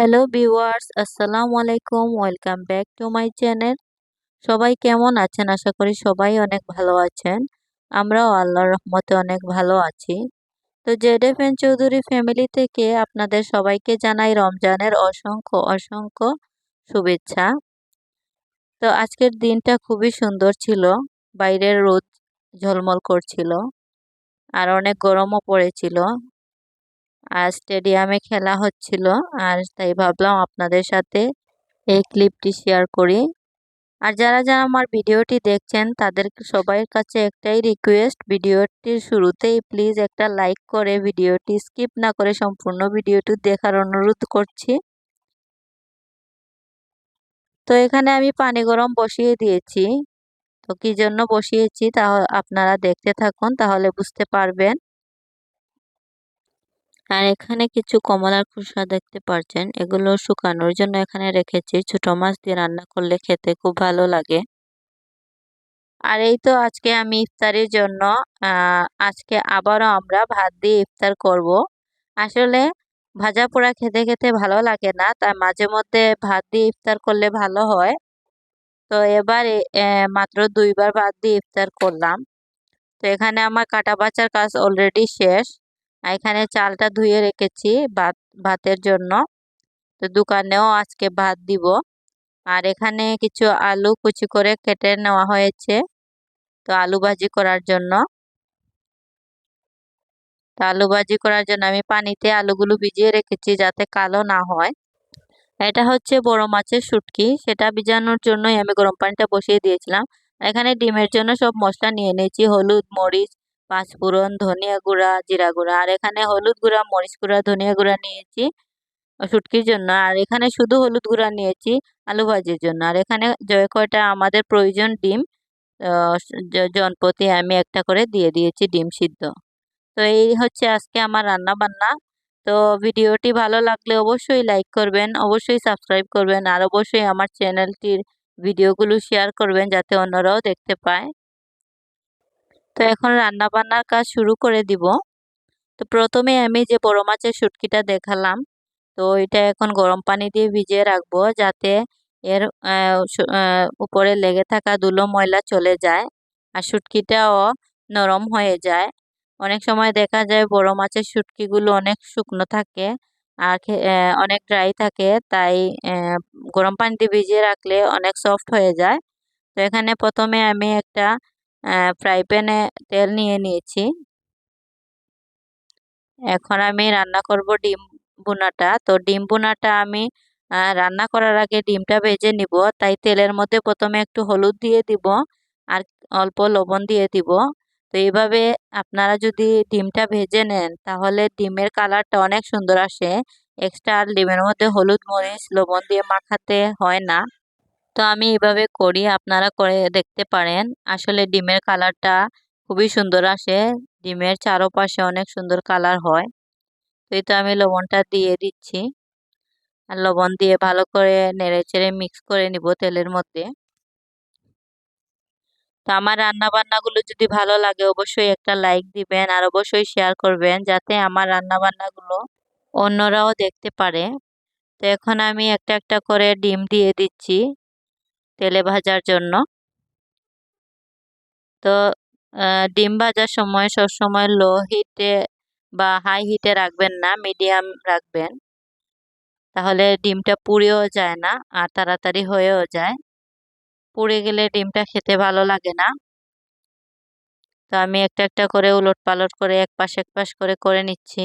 Hello viewers, আসসালামু আলাইকুম। Welcome back to my channel. সবাই কেমন আছেন? আশা করি সবাই অনেক ভালো আছেন। আমরাও আল্লাহর রহমতে অনেক ভালো আছি। তো জেড এফ জেডেফেন চৌধুরী ফ্যামিলি থেকে আপনাদের সবাইকে জানাই রমজানের অসংখ্য অসংখ্য শুভেচ্ছা। তো আজকের দিনটা খুবই সুন্দর ছিল। বাইরের রোদ ঝলমল করছিল। আর অনেক গরমও পড়েছিল। আর স্টেডিয়ামে খেলা হচ্ছিল। আর তাই ভাবলাম আপনাদের সাথে এই ক্লিপটি শেয়ার করি। আর যারা যারা আমার ভিডিওটি দেখছেন, তাদের সবাই কাছে একটাই রিকোয়েস্ট ভিডিওটির শুরুতেই প্লিজ একটা লাইক করে, ভিডিওটি স্কিপ না করে সম্পূর্ণ ভিডিওটি দেখার অনুরোধ করছি। তো এখানে আমি পানি গরম বসিয়ে দিয়েছি। তো কি জন্য বসিয়েছি তা আপনারা দেখতে থাকুন, তাহলে বুঝতে পারবেন। আর এখানে কিছু কমলার খোসা দেখতে পারছেন। এগুলো শুকানোর জন্য এখানে রেখেছি। ছোট মাছ দিয়ে রান্না করলে খেতে খুব ভালো লাগে। আর এই তো আজকে আমি ইফতারের জন্য আজকে আবারও আমরা ভাত দিয়ে ইফতার করব। আসলে ভাজা পোড়া খেতে খেতে ভালো লাগে না, তাই মাঝে মধ্যে ভাত দিয়ে ইফতার করলে ভালো হয়। তো এবার মাত্র দুইবার ভাত দিয়ে ইফতার করলাম। তো এখানে আমার কাটা বাচার কাজ অলরেডি শেষ। এখানে চালটা ধুয়ে রেখেছি ভাত, ভাতের জন্য। তো দোকানেও আজকে ভাত দিব। আর এখানে কিছু আলু কুচি করে কেটে নেওয়া হয়েছে। তো আলু ভাজি করার জন্য। তো আলু ভাজি করার জন্য আমি পানিতে আলুগুলো ভিজিয়ে রেখেছি যাতে কালো না হয়। এটা হচ্ছে বড় মাছের শুটকি। সেটা ভিজানোর জন্যই আমি গরম পানিটা বসিয়ে দিয়েছিলাম। এখানে ডিমের জন্য সব মশলা নিয়ে নিয়েছি। হলুদ, মরিচ পাঁচফোড়ন ধনিয়া গুঁড়া, জিরা গুঁড়া। আর এখানে হলুদ গুঁড়া, মরিচ গুঁড়া, ধনিয়া গুঁড়া নিয়েছি শুটকির জন্য। আর এখানে শুধু হলুদ গুঁড়া নিয়েছি আলু ভাজির জন্য। আর এখানে যে কয়টা আমাদের প্রয়োজন ডিম জনপতি আমি একটা করে দিয়ে দিয়েছি ডিম সিদ্ধ। তো এই হচ্ছে আজকে আমার রান্না বান্না। তো ভিডিওটি ভালো লাগলে অবশ্যই লাইক করবেন, অবশ্যই সাবস্ক্রাইব করবেন, আর অবশ্যই আমার চ্যানেলটির ভিডিওগুলো শেয়ার করবেন যাতে অন্যরাও দেখতে পায়। তো এখন রান্না বান্নার কাজ শুরু করে দিব। তো প্রথমে আমি যে বড় মাছের শুটকিটা দেখালাম, তো এটা এখন গরম পানি দিয়ে ভিজিয়ে রাখব যাতে এর উপরে লেগে থাকা ধুলো ময়লা চলে যায় আর শুটকিটাও নরম হয়ে যায়। অনেক সময় দেখা যায় বড় মাছের শুটকিগুলো অনেক শুকনো থাকে আর অনেক ড্রাই থাকে, তাই গরম পানিতে ভিজিয়ে রাখলে অনেক সফট হয়ে যায়। তো এখানে প্রথমে আমি একটা ফ্রাই প্যানে তেল নিয়ে নিয়েছি। এখন আমি রান্না করব ডিম বোনাটা তো ডিম বোনাটা আমি রান্না করার আগে ডিমটা ভেজে নিব। তাই তেলের মধ্যে প্রথমে একটু হলুদ দিয়ে দিব আর অল্প লবণ দিয়ে দিব। তো এইভাবে আপনারা যদি ডিমটা ভেজে নেন, তাহলে ডিমের কালারটা অনেক সুন্দর আসে। এক্সট্রা আর ডিমের মধ্যে হলুদ, মরিচ, লবণ দিয়ে মাখাতে হয় না। তো আমি এভাবে করি, আপনারা করে দেখতে পারেন। আসলে ডিমের কালারটা খুবই সুন্দর আসে। ডিমের চারোপাশে অনেক সুন্দর কালার হয়। তো এই তো আমি লবণটা দিয়ে দিচ্ছি। আর লবণ দিয়ে ভালো করে নেড়ে চেড়ে মিক্স করে নিব তেলের মধ্যে। তো আমার রান্না বান্নাগুলো যদি ভালো লাগে অবশ্যই একটা লাইক দিবেন আর অবশ্যই শেয়ার করবেন যাতে আমার রান্না বান্নাগুলো অন্যরাও দেখতে পারে। তো এখন আমি একটা একটা করে ডিম দিয়ে দিচ্ছি। তেলে ভাজার জন্য। তো ডিম ভাজার সময় সবসময় লো হিটে বা হাই হিটে রাখবেন না, মিডিয়াম রাখবেন। তাহলে ডিমটা পুড়েও যায় না আর তাড়াতাড়ি হয়েও যায়। পুড়ে গেলে ডিমটা খেতে ভালো লাগে না। তো আমি একটা একটা করে উলট পালট করে এক পাশ এক পাশ করে করে নিচ্ছি।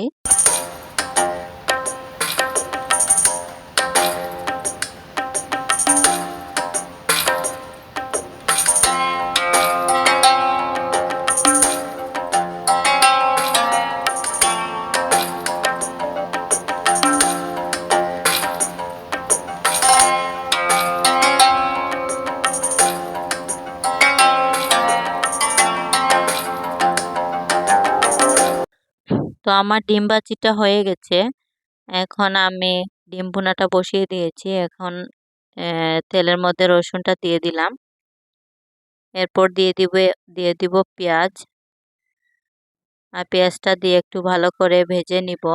তো আমার ডিম হয়ে গেছে। এখন আমি ডিম ভুনাটা বসিয়ে দিয়েছি। এখন তেলের মধ্যে রসুনটা দিয়ে দিলাম। এরপর দিয়ে দিব দিয়ে দিব পেঁয়াজ। আর পেঁয়াজটা দিয়ে একটু ভালো করে ভেজে নিব।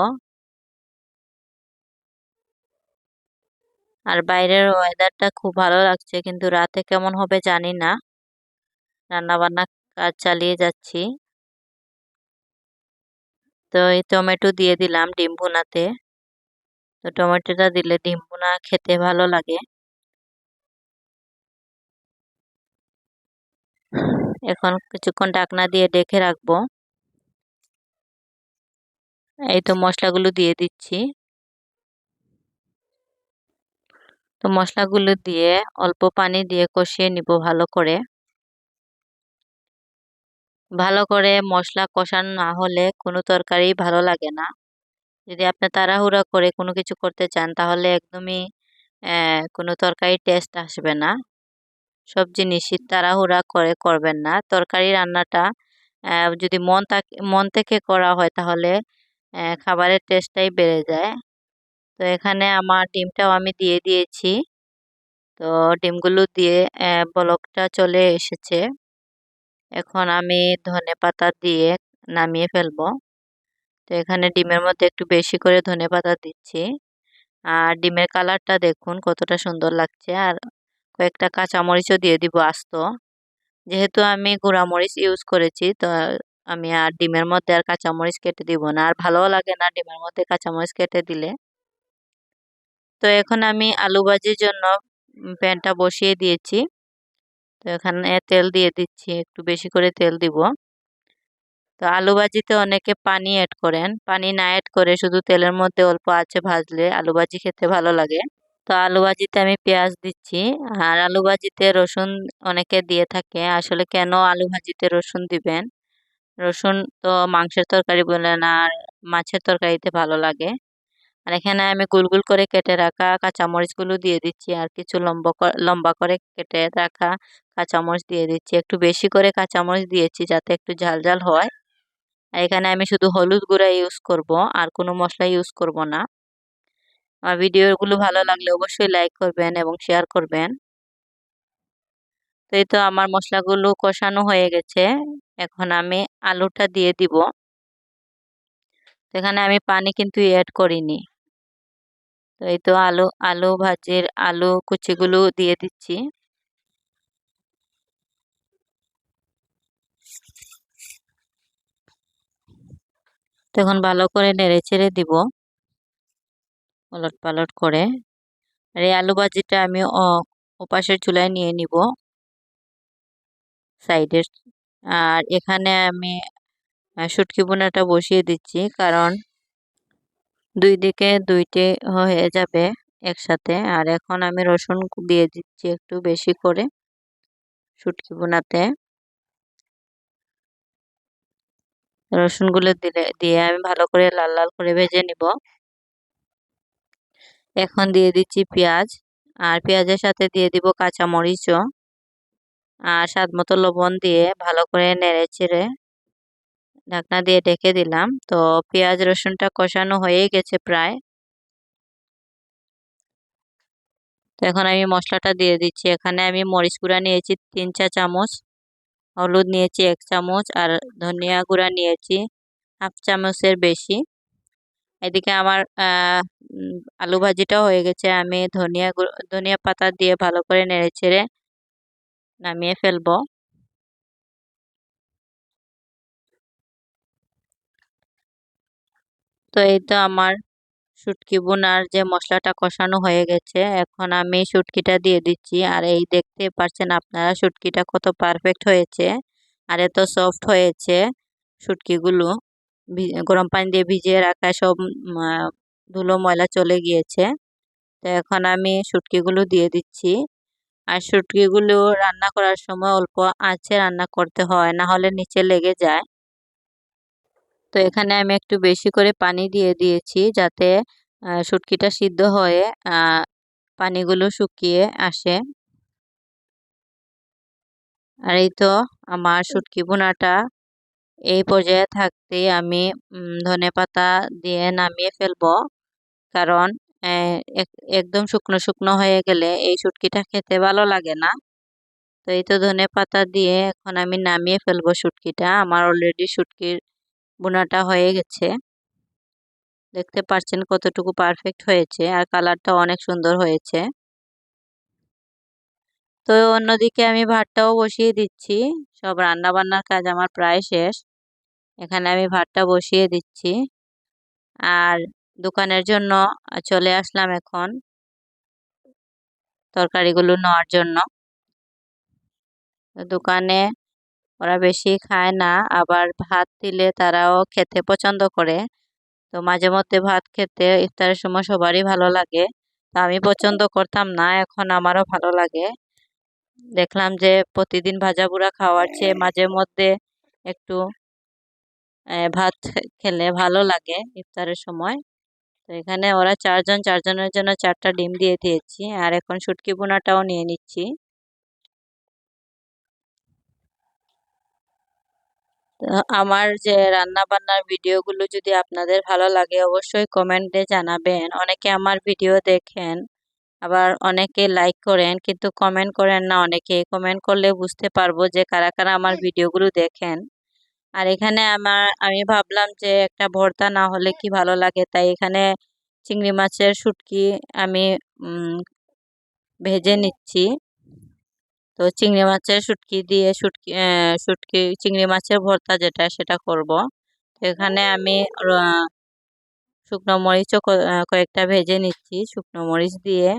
আর বাইরের ওয়েদারটা খুব ভালো লাগছে, কিন্তু রাতে কেমন হবে জানি না। রান্নাবান্না কাজ চালিয়ে যাচ্ছি। তো এই টমেটো দিয়ে দিলাম ডিম ভুনাতে। তো টমেটোটা দিলে ডিম ভুনা খেতে ভালো লাগে। এখন কিছুক্ষণ ডাকনা দিয়ে ডেকে রাখব। এই তো মশলাগুলো দিয়ে দিচ্ছি। তো মশলাগুলো দিয়ে অল্প পানি দিয়ে কষিয়ে নিব ভালো করে। ভালো করে মশলা কষানো না হলে কোনো তরকারি ভালো লাগে না। যদি আপনি তাড়াহুড়া করে কোনো কিছু করতে চান, তাহলে একদমই কোনো তরকারি টেস্ট আসবে না। সব জিনিসই তাড়াহুড়া করে করবেন না। তরকারি রান্নাটা যদি মন মন থেকে করা হয় তাহলে খাবারের টেস্টটাই বেড়ে যায়। তো এখানে আমার ডিমটাও আমি দিয়ে দিয়েছি। তো ডিমগুলো দিয়ে ব্লকটা চলে এসেছে। এখন আমি ধনে পাতা দিয়ে নামিয়ে ফেলব। তো এখানে ডিমের মধ্যে একটু বেশি করে ধনে পাতা দিচ্ছি। আর ডিমের কালারটা দেখুন কতটা সুন্দর লাগছে। আর কয়েকটা কাঁচামরিচও দিয়ে দিব আস্ত। যেহেতু আমি গুঁড়ামরিচ ইউজ করেছি, তো আমি আর ডিমের মধ্যে আর কাঁচামরিচ কেটে দিব না। আর ভালোও লাগে না ডিমের মধ্যে কাঁচামরিচ কেটে দিলে। তো এখন আমি আলু ভাজির জন্য প্যানটা বসিয়ে দিয়েছি। তো এখানে তেল দিয়ে দিচ্ছি, একটু বেশি করে তেল দিব। তো আলু ভাজিতে অনেকে পানি অ্যাড করেন। পানি না অ্যাড করে শুধু তেলের মধ্যে অল্প আছে ভাজলে আলু ভাজি খেতে ভালো লাগে। তো আলু ভাজিতে আমি পেঁয়াজ দিচ্ছি। আর আলু ভাজিতে রসুন অনেকে দিয়ে থাকে। আসলে কেন আলু ভাজিতে রসুন দিবেন? রসুন তো মাংসের তরকারি বলেন আর মাছের তরকারিতে ভালো লাগে। আর এখানে আমি গুল গুল করে কেটে রাখা কাঁচামরিচগুলো দিয়ে দিচ্ছি আর কিছু লম্বা লম্বা করে কেটে রাখা কাঁচামরিচ দিয়ে দিচ্ছি। একটু বেশি করে কাঁচামরিচ দিয়েছি যাতে একটু ঝাল ঝাল হয়। আর এখানে আমি শুধু হলুদ গুঁড়া ইউজ করব, আর কোনো মশলা ইউজ করব না। আমার ভিডিওগুলো ভালো লাগলে অবশ্যই লাইক করবেন এবং শেয়ার করবেন। তো এই তো আমার মশলাগুলো কষানো হয়ে গেছে। এখন আমি আলুটা দিয়ে দিব। এখানে আমি পানি কিন্তু অ্যাড করিনি। তো এই তো আলু আলু ভাজির আলু কুচিগুলো দিয়ে দিচ্ছি। তখন ভালো করে নেড়ে চেড়ে দিব, ওলট পালট করে। আর এই আলু ভাজিটা আমি ওপাশের চুলায় নিয়ে নিব, সাইডের। আর এখানে আমি শুটকি বোনাটা বসিয়ে দিচ্ছি, কারণ দুই দিকে দুইটি হয়ে যাবে একসাথে। আর এখন আমি রসুন দিয়ে দিচ্ছি একটু বেশি করে শুটকি বোনাতে। রসুনগুলো দিলে, দিয়ে আমি ভালো করে লাল লাল করে ভেজে নিব। এখন দিয়ে দিচ্ছি পেঁয়াজ, আর পেঁয়াজের সাথে দিয়ে দিব কাঁচামরিচও। আর স্বাদ মতো লবণ দিয়ে ভালো করে নেড়ে চেড়ে ঢাকনা দিয়ে ঢেকে দিলাম। তো পেঁয়াজ রসুনটা কষানো হয়ে গেছে প্রায়। তো এখন আমি মশলাটা দিয়ে দিচ্ছি। এখানে আমি মরিচ গুঁড়া নিয়েছি তিন চা চামচ, হলুদ নিয়েছি এক চামচ আর ধনিয়া গুঁড়া নিয়েছি হাফ চামচের বেশি। এদিকে আমার আলু ভাজিটাও হয়ে গেছে। আমি ধনিয়া ধনিয়া পাতা দিয়ে ভালো করে নেড়ে চেড়ে নামিয়ে ফেলব। তো এই তো আমার শুটকি বোনার যে মশলাটা কষানো হয়ে গেছে, এখন আমি শুটকিটা দিয়ে দিচ্ছি। আর এই দেখতে পাচ্ছেন আপনারা শুটকিটা কত পারফেক্ট হয়েছে আর এত সফট হয়েছে শুটকিগুলো। গরম পানি দিয়ে ভিজিয়ে রাখা সব ধুলো ময়লা চলে গিয়েছে। তো এখন আমি শুটকিগুলো দিয়ে দিচ্ছি। আর শুটকিগুলো রান্না করার সময় অল্প আঁচে রান্না করতে হয় না হলে নিচে লেগে যায়। তো এখানে আমি একটু বেশি করে পানি দিয়ে দিয়েছি যাতে শুটকিটা সিদ্ধ হয়ে পানিগুলো শুকিয়ে আসে। আর এই তো আমার শুটকি বোনাটা এই পর্যায়ে থাকতে আমি ধনে পাতা দিয়ে নামিয়ে ফেলব। কারণ একদম শুকনো শুকনো হয়ে গেলে এই শুটকিটা খেতে ভালো লাগে না। তো এই তো ধনে পাতা দিয়ে এখন আমি নামিয়ে ফেলব শুটকিটা। আমার অলরেডি শুটকির বোনাটা হয়ে গেছে। দেখতে পাচ্ছেন কতটুকু পারফেক্ট হয়েছে আর কালারটা অনেক সুন্দর হয়েছে। তো অন্যদিকে আমি ভাতটাও বসিয়ে দিচ্ছি। সব রান্না বান্নার কাজ আমার প্রায় শেষ। এখানে আমি ভাতটা বসিয়ে দিচ্ছি। আর দোকানের জন্য চলে আসলাম এখন তরকারিগুলো নেওয়ার জন্য। দোকানে ওরা বেশি খায় না, আবার ভাত দিলে তারাও খেতে পছন্দ করে। তো মাঝে মধ্যে ভাত খেতে ইফতারের সময় সবারই ভালো লাগে। তো আমি পছন্দ করতাম না, এখন আমারও ভালো লাগে। দেখলাম যে প্রতিদিন ভাজা বুড়া খাওয়ার চেয়ে মাঝে মধ্যে একটু ভাত খেলে ভালো লাগে ইফতারের সময়। তো এখানে ওরা চারজন, চারজনের জন্য চারটা ডিম দিয়ে দিয়েছি। আর এখন শুটকি বোনাটাও নিয়ে নিচ্ছি। আমার যে রান্না বান্নার ভিডিওগুলো যদি আপনাদের ভালো লাগে, অবশ্যই কমেন্টে জানাবেন। অনেকে আমার ভিডিও দেখেন, আবার অনেকে লাইক করেন, কিন্তু কমেন্ট করেন না অনেকে। কমেন্ট করলে বুঝতে পারব যে কারা কারা আমার ভিডিওগুলো দেখেন। আর এখানে আমার, আমি ভাবলাম যে একটা ভর্তা না হলে কি ভালো লাগে? তাই এখানে চিংড়ি মাছের শুটকি আমি ভেজে নিচ্ছি। তো চিংড়ি মাছের শুটকি দিয়ে শুটকি শুটকি, চিংড়ি মাছের ভর্তা যেটা সেটা করব। এখানে আমি শুকনো মরিচও কয়েকটা ভেজে নিচ্ছি শুকনো মরিচ দিয়ে।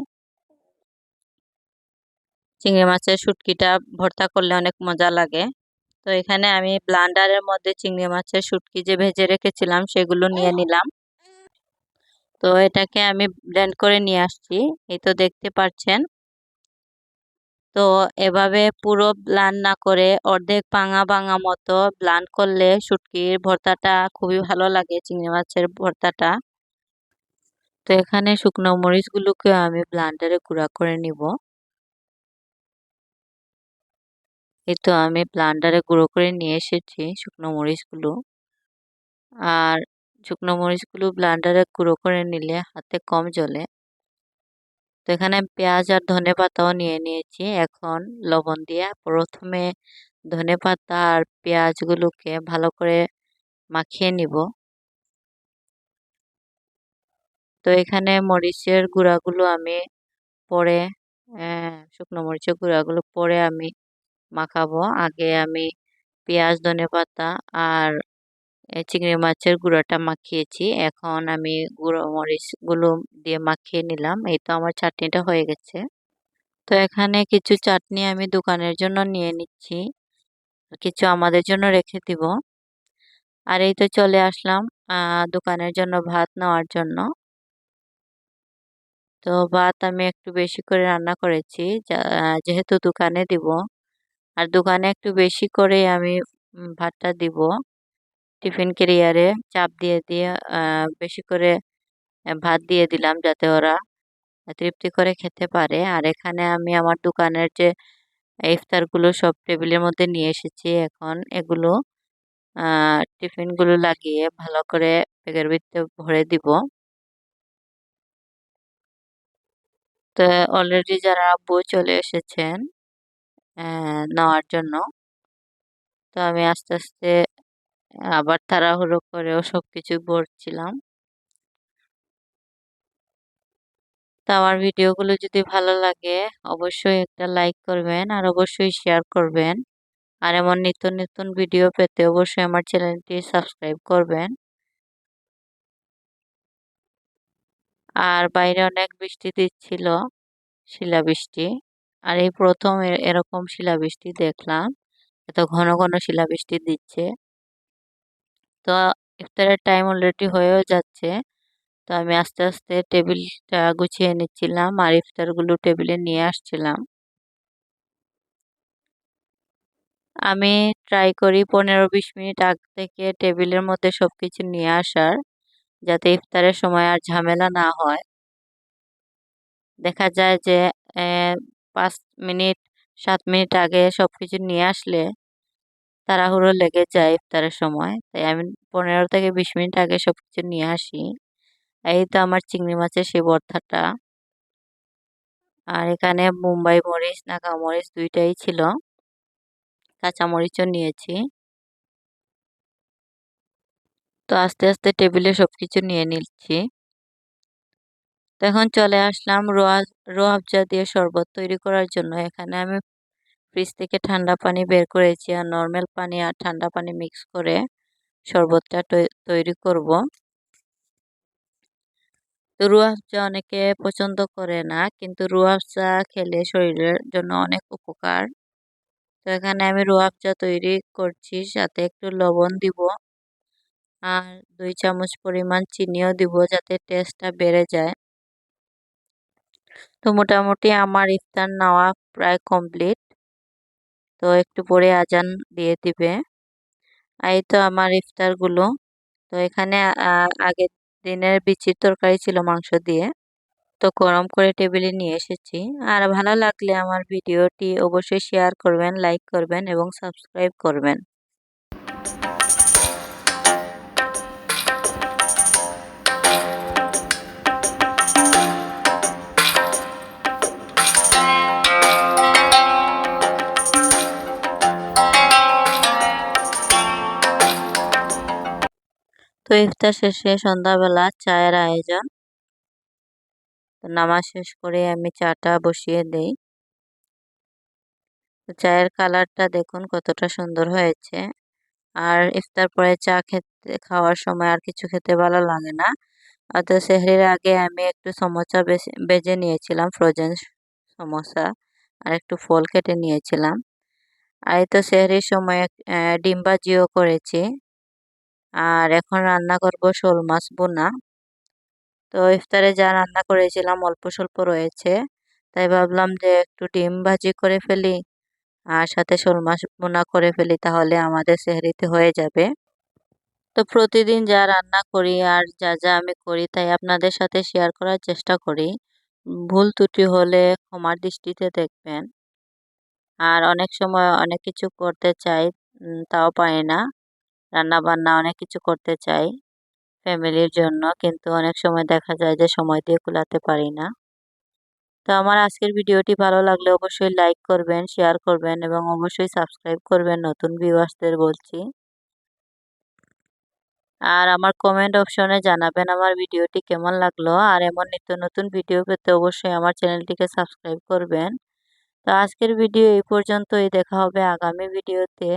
চিংড়ি মাছের শুটকিটা ভর্তা করলে অনেক মজা লাগে। তো এখানে আমি ব্লান্ডারের মধ্যে চিংড়ি মাছের শুটকি যে ভেজে রেখেছিলাম সেগুলো নিয়ে নিলাম। তো এটাকে আমি ব্লেন্ড করে নিয়ে আসছি। এই তো দেখতে পাচ্ছেন তো এভাবে পুরো ব্লান না করে অর্ধেক ভাঙা ভাঙা মতো ব্লান করলে শুটকির ভর্তাটা খুবই ভালো লাগে, চিংড়ি মাছের ভর্তাটা। তো এখানে শুকনো মরিচগুলোকে আমি ব্লান্ডারে গুঁড়া করে নিব। এই তো আমি ব্লান্ডারে গুঁড়ো করে নিয়ে এসেছি শুকনো মরিচগুলো। আর শুকনো মরিচগুলো ব্লান্ডারে গুঁড়ো করে নিলে হাতে কম জ্বলে তো এখানে পেঁয়াজ আর ধনে পাতাও নিয়ে নিয়েছি। এখন লবণ দিয়ে প্রথমে ধনে পাতা আর পেঁয়াজগুলোকে ভালো করে মাখিয়ে নিব। তো এখানে মরিচের গুঁড়াগুলো আমি পরে শুকনো মরিচের গুঁড়াগুলো পরে আমি মাখাবো। আগে আমি পেঁয়াজ, ধনে পাতা আর চিংড়ি মাছের গুঁড়োটা মাখিয়েছি। এখন আমি গুঁড়ো মরিচগুলো দিয়ে মাখিয়ে নিলাম। এই তো আমার চাটনিটা হয়ে গেছে। তো এখানে কিছু চাটনি আমি দোকানের জন্য নিয়ে নিচ্ছি। কিছু আমাদের জন্য রেখে দিব। আর এই তো চলে আসলাম দোকানের জন্য ভাত নেওয়ার জন্য। তো ভাত আমি একটু বেশি করে রান্না করেছি। যেহেতু দোকানে দিব। আর দোকানে একটু বেশি করে আমি ভাতটা দিব। টিফিন ক্যারিয়ারে চাপ দিয়ে দিয়ে বেশি করে ভাত দিয়ে দিলাম যাতে ওরা তৃপ্তি করে খেতে পারে। আর এখানে আমি আমার দোকানের যে ইফতারগুলো সব টেবিলের মধ্যে নিয়ে এসেছি এখন। এগুলো টিফিনগুলো লাগিয়ে ভালো করে ব্যাগের ভিতরে ভরে দিব। তো অলরেডি যারা বই চলে এসেছেন নেওয়ার জন্য। তো আমি আস্তে আস্তে আবার তাড়াহুড়ো করেও সব কিছু ভরছিলাম তো আমার ভিডিওগুলো যদি ভালো লাগে, অবশ্যই একটা লাইক করবেন আর অবশ্যই শেয়ার করবেন। আর এমন নিত্য নতুন ভিডিও পেতে অবশ্যই আমার চ্যানেলটি সাবস্ক্রাইব করবেন। আর বাইরে অনেক বৃষ্টি দিচ্ছিল, শিলাবৃষ্টি। আর এই প্রথম এরকম শিলাবৃষ্টি দেখলাম, এত ঘন ঘন শিলাবৃষ্টি দিচ্ছে। তো ইফতারের টাইম অলরেডি হয়েও যাচ্ছে। তো আমি আস্তে আস্তে টেবিলটা গুছিয়ে নিচ্ছিলাম আর ইফতারগুলো টেবিলে নিয়ে আসছিলাম। আমি ট্রাই করি পনেরো বিশ মিনিট আগ থেকে টেবিলের মধ্যে সব কিছু নিয়ে আসার, যাতে ইফতারের সময় আর ঝামেলা না হয়। দেখা যায় যে পাঁচ মিনিট, সাত মিনিট আগে সব কিছু নিয়ে আসলে তাড়াহুড়ো লেগে যায় ইফতারের সময়। তাই আমি পনেরো থেকে বিশ মিনিট আগে সব কিছু নিয়ে আসি। এই তো আমার চিংড়ি মাছের সেই ভর্তাটা আর এখানে মুম্বাই মরিচ নাগা মরিচ দুইটাই ছিল। কাঁচা মরিচও নিয়েছি। তো আস্তে আস্তে টেবিলে সব কিছু নিয়ে নিচ্ছি। তো এখন চলে আসলাম রোয়া রোয়াবজা দিয়ে শরবত তৈরি করার জন্য। এখানে আমি ফ্রিজ থেকে ঠান্ডা পানি বের করেছি আর নর্মাল পানি আর ঠান্ডা পানি মিক্স করে শরবতটা তৈরি করব। তো রুয়াবজা অনেকে পছন্দ করে না, কিন্তু রুয়াবজা খেলে শরীরের জন্য অনেক উপকার। তো এখানে আমি রুয়াবজা তৈরি করছি, সাথে একটু লবণ দিব আর দুই চামচ পরিমাণ চিনিও দিব যাতে টেস্টটা বেড়ে যায়। তো মোটামুটি আমার ইফতার নেওয়া প্রায় কমপ্লিট তো একটু পরে আজান দিয়ে দিবে। এই তো আমার ইফতারগুলো। তো এখানে আগের দিনের বিচির তরকারি ছিল মাংস দিয়ে। তো গরম করে টেবিলে নিয়ে এসেছি। আর ভালো লাগলে আমার ভিডিওটি অবশ্যই শেয়ার করবেন, লাইক করবেন এবং সাবস্ক্রাইব করবেন। তো ইফতার শেষে সন্ধ্যাবেলা চায়ের আয়োজন। নামাজ শেষ করে আমি চাটা বসিয়ে দেই। চায়ের কালারটা দেখুন কতটা সুন্দর হয়েছে। আর ইফতার পরে চা খেতে, খাওয়ার সময় আর কিছু খেতে ভালো লাগে না। অর্থাৎ সেহরির আগে আমি একটু সমোসা বেজে নিয়েছিলাম ফ্রোজেন সমোসা, আর একটু ফল কেটে নিয়েছিলাম। আর এই তো সেহরির সময় ডিম ভাজিও করেছি। আর এখন রান্না করব শোল মাছ বোনা। তো ইফতারে যা রান্না করেছিলাম অল্প স্বল্প রয়েছে, তাই ভাবলাম যে একটু ডিম ভাজি করে ফেলি আর সাথে শোল মাছ বোনা করে ফেলি, তাহলে আমাদের সেহরিতে হয়ে যাবে। তো প্রতিদিন যা রান্না করি আর যা যা আমি করি, তাই আপনাদের সাথে শেয়ার করার চেষ্টা করি। ভুল ত্রুটি হলে ক্ষমার দৃষ্টিতে দেখবেন। আর অনেক সময় অনেক কিছু করতে চাই তাও পারি না। রান্না বান্না অনেক কিছু করতে চাই ফ্যামিলির জন্য, কিন্তু অনেক সময় দেখা যায় যে সময় দিয়ে কুলাতে পারি না। তো আমার আজকের ভিডিওটি ভালো লাগলে অবশ্যই লাইক করবেন, শেয়ার করবেন এবং অবশ্যই সাবস্ক্রাইব করবেন নতুন ভিউয়ার্সদের বলছি। আর আমার কমেন্ট অপশনে জানাবেন আমার ভিডিওটি কেমন লাগল, আর এমন নিত্য নতুন ভিডিও পেতে অবশ্যই আমার চ্যানেলটিকে সাবস্ক্রাইব করবেন। তো আজকের ভিডিও এই পর্যন্তই, দেখা হবে আগামী ভিডিওতে।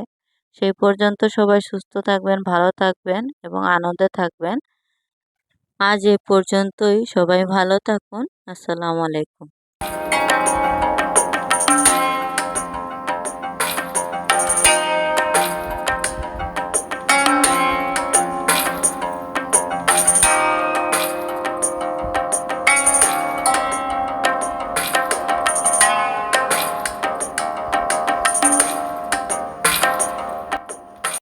সেই পর্যন্ত সবাই সুস্থ থাকবেন, ভালো থাকবেন এবং আনন্দে থাকবেন। আজ এ পর্যন্তই। সবাই ভালো থাকুন। আসসালামু আলাইকুম।